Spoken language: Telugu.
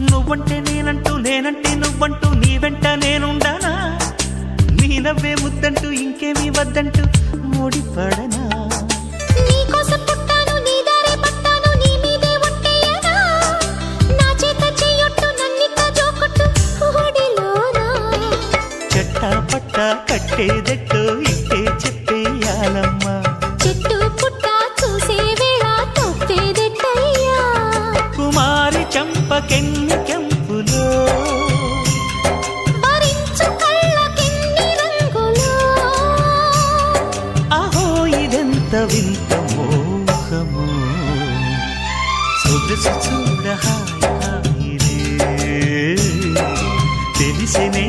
నువ్వంటే నేనంటూ నేనంటే నువ్వంటూ నీ వెంట నేనుండానా? నీ నవ్వే ముద్దంటూ ఇంకేమీ వద్దంటూ ముడిపడనా? పట్ట కట్టేదెట్టో ఇట్టే చెప్పేయాలమ్మా. చంపకెన్ని కెంపులో అహో ఇదెంత వింత మోహము. సొగసు చూడ హాయి హాయిరే తెలిసినే